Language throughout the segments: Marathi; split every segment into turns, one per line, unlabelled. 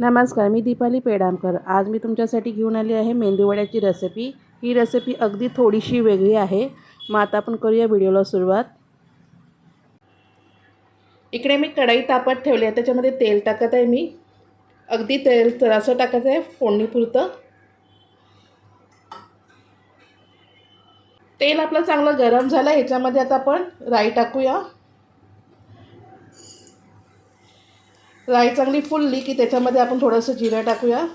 नमस्कार मी दीपाली पेडामकर. आज मी तुमच्यासाठी घेऊन आली आहे मेंदूवड्याची रेसिपी ही रेसिपी अगदी थोडीशी वेगळी आहे. मग आता आपण करूया व्हिडिओला सुरुवात. इकडे मी कढई तापत ठेवली आहे. त्याच्यामध्ये तेल टाकत आहे मी. अगदी तेल असं टाकत आहे फोडणीपुरतं. तेल आपलं चांगलं गरम झालं. ह्याच्यामध्ये आता आपण राई टाकूया. राई चांगली फुलली की त्याच्यामध्ये आपण थोडंसं जिरं टाकूया.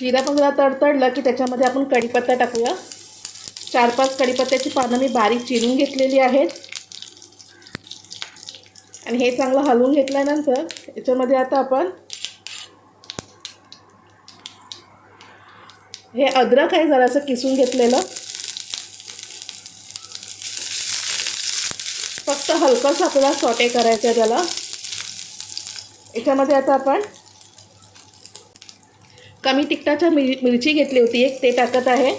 जिरा पण जरा तडतडलं की त्याच्यामध्ये आपण कढीपत्ता टाकूया. चार पाच कढीपत्त्याची पानं मी बारीक चिरून घेतलेली आहेत. आणि हे चांगलं हलवून घेतल्यानंतर याच्यामध्ये आता आपण हे अद्रक आहे जरासं किसून घेतलेलं. फक्त हलकंच आपल्याला सॉटे करायचं आहे त्याला. याच्यामध्ये आता आपण कमी तिखटाच्या मिर मिरची घेतली होती एक ते टाकत आहे.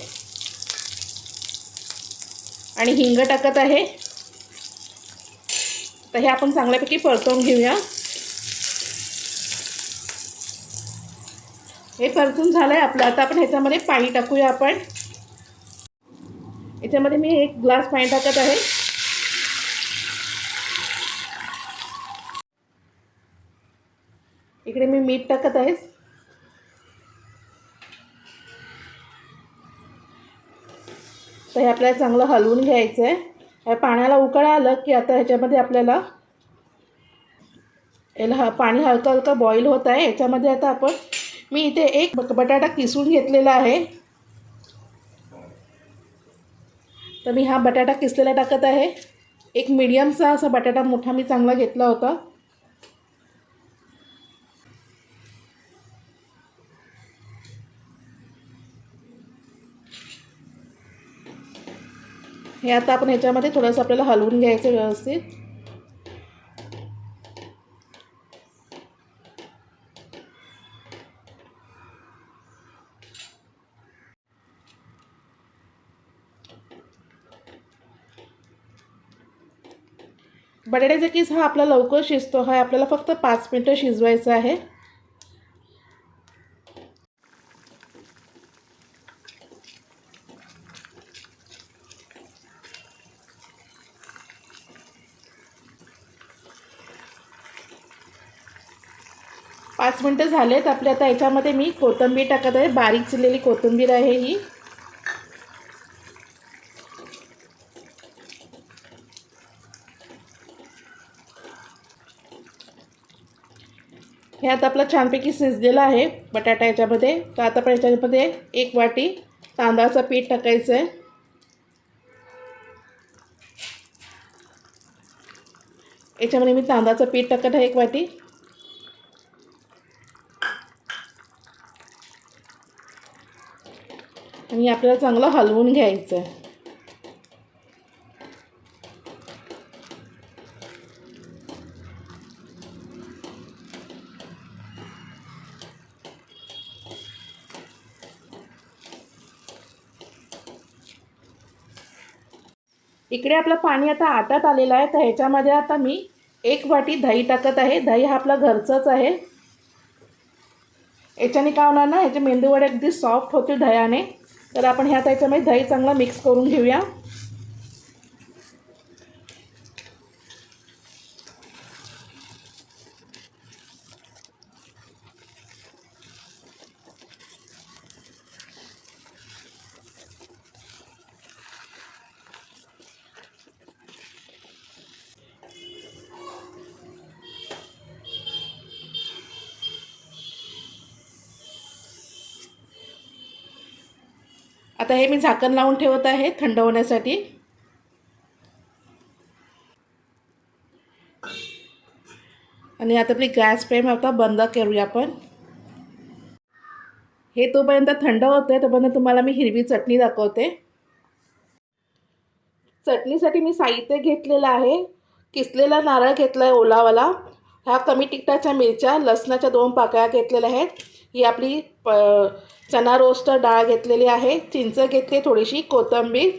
आणि हिंग टाकत आहे. तर हे आपण चांगल्यापैकी परतवून घेऊया. हे परतून झालं आहे आपलं आता आपण ह्याच्यामध्ये पाणी टाकूया आपण. याच्यामध्ये मी एक ग्लास पाणी टाकत आहे. इकडे मी मीठ टाकत आहे. तर हे आपल्याला चांगलं हलवून घ्यायचं आहे ह्या पाण्याला उकळ आलं की आता ह्याच्यामध्ये आपल्याला याला पाणी हलकं हलकं बॉईल होत आहे. याच्यामध्ये आता आपण मी इथे एक बटाटा किसून घेतलेला आहे. तर मी हा बटाटा किसलेला टाकत आहे. एक मीडियमचा असा बटाटा मोठा मी चांगला घेतला होता. हे आता आपण ह्याच्यामध्ये थोडंसं आपल्याला हलवून घ्यायचं व्यवस्थित. बटाट्याचा किस हा आपला लवकर शिजतो. हा आपल्याला फक्त पाच मिनटं शिजवायचा आहे. पाच मिनटं झालेत. आपल्या आता याच्यामध्ये मी कोथिंबीर टाकत आहे. बारीक चिरलेली कोथिंबीर आहे ही. हे आता आपलं छानपैकी शिजलेलं आहे. बटाटा याच्यामध्ये. तर आता पण याच्यामध्ये एक वाटी तांदळाचं पीठ टाकायचं आहे. याच्यामध्ये मी तांदळाचं पीठ टाकत आहे एक वाटी. आणि आपल्याला चांगलं हलवून घ्यायचं आहे. इकडे आपलं पाणी आता आटत आलेलं आहे तर ह्याच्यामध्ये आता मी एक वाटी दही टाकत आहे. दही हा आपला घरचंच आहे. याच्याने काय होणार ना ह्याचे मेंदूवडे अगदी सॉफ्ट होतील दह्याने. तर आपण ह्या त्याच्यामध्ये दही चांगला मिक्स करून घेऊया. आता हे मी झाकण लावून ठेवत आहे थंड होण्यासाठी. आणि आता आपली गॅस फ्लेम आता बंद करूया आपण. हे तोपर्यंत थंड होते तोपर्यंत तुम्हाला मी हिरवी चटणी दाखवते. चटणीसाठी मी साहित्य घेतलेलं आहे किसलेला नारळ घेतला आहे ओलावाला. ह्या कमी तिखटाच्या मिरच्या लसणाच्या दोन पाकळ्या घेतलेल्या आहेत. ही आपली प चना रोस्ट डाळ घेतलेली आहे. चिंच घेतली थोडीशी कोथिंबीर.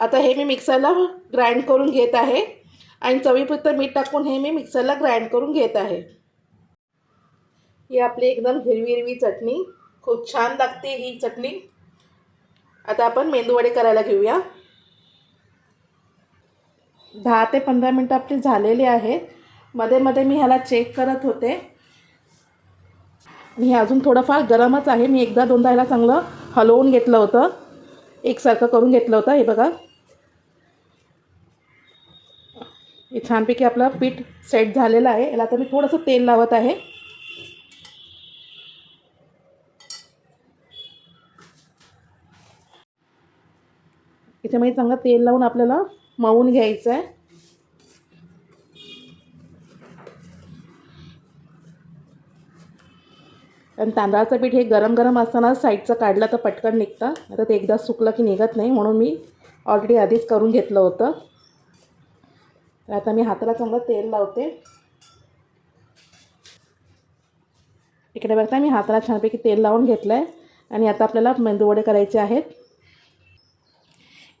आता हे मी मिक्सरला ग्राइंड करून घेत आहे. आणि चवीपुरतं मीठ टाकून हे मी मिक्सरला ग्राइंड करून घेत आहे. ही आपली एकदम हिरवी हिरवी चटणी. खूप छान लागते ही चटणी. आता आपण मेंदूवडे करायला घेऊया. दहा ते पंधरा मिनटं आपली झालेली आहेत. मध्ये मध्ये मी ह्याला चेक करत होते. आणि हे अजून थोडंफार गरमच आहे. मी एकदा दोनदा ह्याला चांगलं हलवून घेतलं होतं. एकसारखं करून घेतलं होतं. हे बघा. हे छानपैकी आपलं पीठ सेट झालेलं आहे. याला आता मी थोडंसं तेल लावत आहे. याच्यामध्ये चांगलं तेल लावून आपल्याला मळून घ्यायचं आहे. आणि तांदळाचं पीठ हे गरम गरम असताना साईडचं काढलं तर पटकन निघतं. आता ते एकदा सुकलं की निघत नाही म्हणून मी ऑलरेडी आधीच करून घेतलं होतं. तर आता मी हाताला चांगलं तेल लावते. इकडे बघता मी हाताला छानपैकी तेल लावून घेतलं आहे आणि आता आपल्याला मेंदूवडे करायचे आहेत.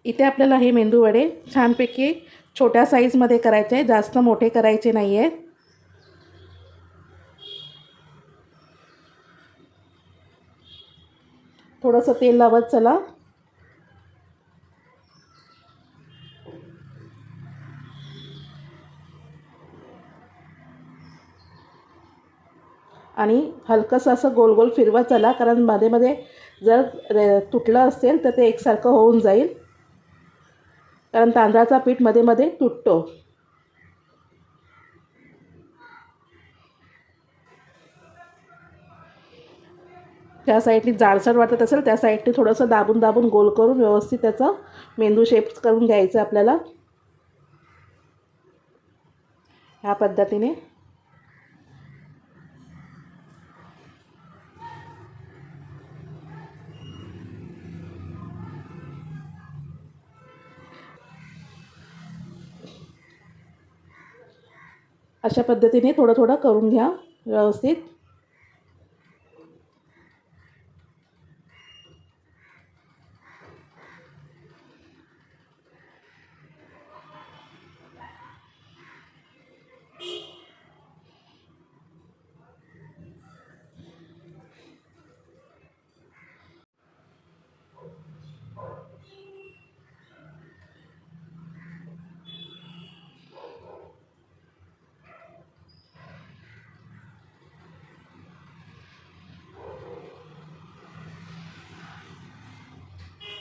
इथे आपल्याला हे मेंदूवडे छानपैकी छोट्या साईजमध्ये करायचे आहे जास्त मोठे करायचे नाही आहेत थोडंसं तेल लावत चला. आणि हलकंसं असं गोल गोल फिरवत चला कारण मध्ये मध्ये जर रे तुटलं असेल तर ते एकसारखं होऊन जाईल. कारण तांदळाचा पीठमध्ये मध्ये तुटतो. त्या साईडनी जाडसर वाटत असेल त्या साईडने थोडंसं दाबून दाबून गोल करून व्यवस्थित त्याचं मेंदू शेप करून घ्यायचं आपल्याला. ह्या पद्धतीने. अशा पद्धतीने थोडं थोडं करून घ्या व्यवस्थित.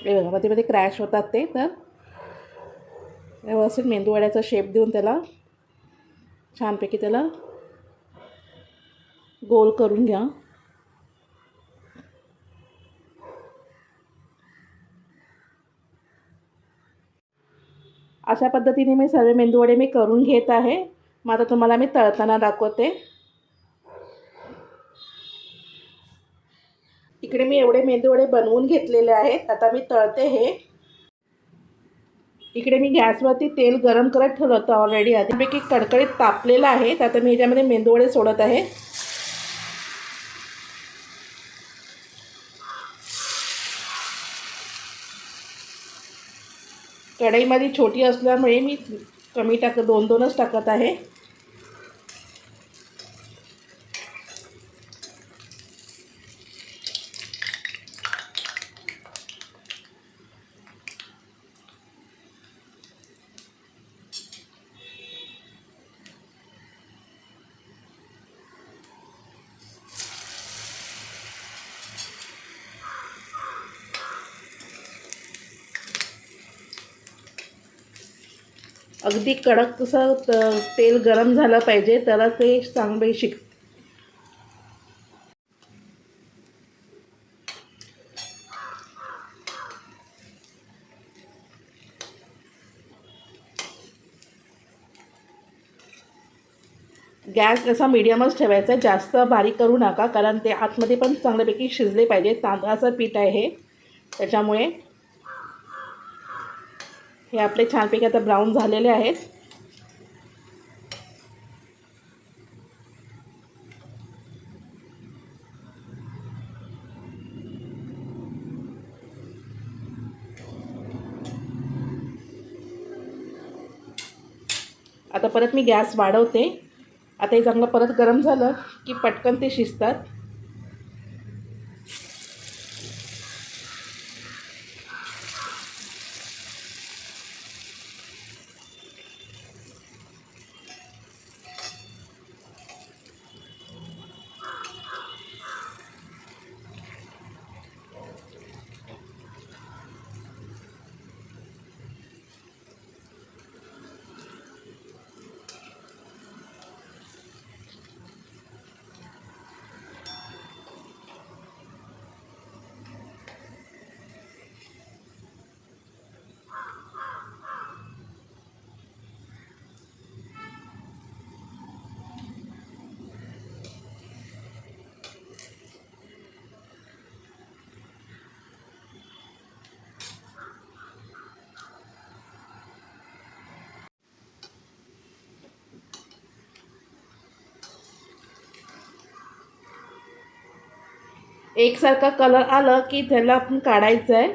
हे बघा मध्ये मध्ये क्रॅश होतात ते तर व्यवस्थित मेंदूवड्याचा शेप देऊन त्याला छानपैकी त्याला गोल करून घ्या. अशा पद्धतीने मी सर्व मेंदूवडे मी करून घेत आहे. मग आता तुम्हाला मी तळताना दाखवते. इकडे मी एवढे मेंदूवडे बनवून घेतलेले आहेत. आता मी तळते हे. इकडे मी गॅसवरती तेल गरम करत ठेवलं होतं ऑलरेडी आधीपैकी कडकडीत तापलेलं आहे. तर आता मी ह्याच्यामध्ये मेंदूवडे सोडत आहे. कढईमध्ये छोटी असल्यामुळे मी कमी टाक दोन दोनच टाकत आहे. अगदी कडक तसं तेल गरम झालं पाहिजे त्याला ते चांगले शिक गॅस असा मिडियमच ठेवायचा आहे जास्त बारीक करू नका कारण ते आतमध्ये पण चांगल्यापैकी शिजले पाहिजे. तांदळाचं पीठ आहे त्याच्यामुळे हे आपले छानपैकी आता ब्राऊन झालेले आहेत. आता परत मी गॅस वाढवते. आता हे चांगलं परत गरम झालं की पटकन ते शिजतात. एकसारखा कलर आलं की त्याला आपण काढायचं आहे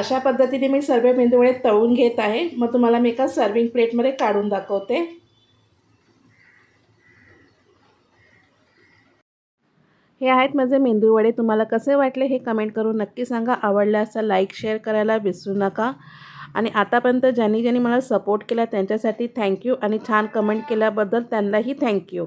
अशा पद्धतीने मी सर्व मेंदूवडे तळून घेत आहे. मग तुम्हाला मी एका सर्विंग प्लेटमध्ये काढून दाखवते. हे आहेत माझे मेंदूवडे. तुम्हाला कसे वाटले हे कमेंट करून नक्की सांगा. आवडलं असं लाईक शेअर करायला विसरू नका. आणि आतापर्यंत ज्यांनी ज्यांनी मला सपोर्ट केला त्यांच्यासाठी थँक्यू आणि छान कमेंट केल्याबद्दल त्यांनाही थँक्यू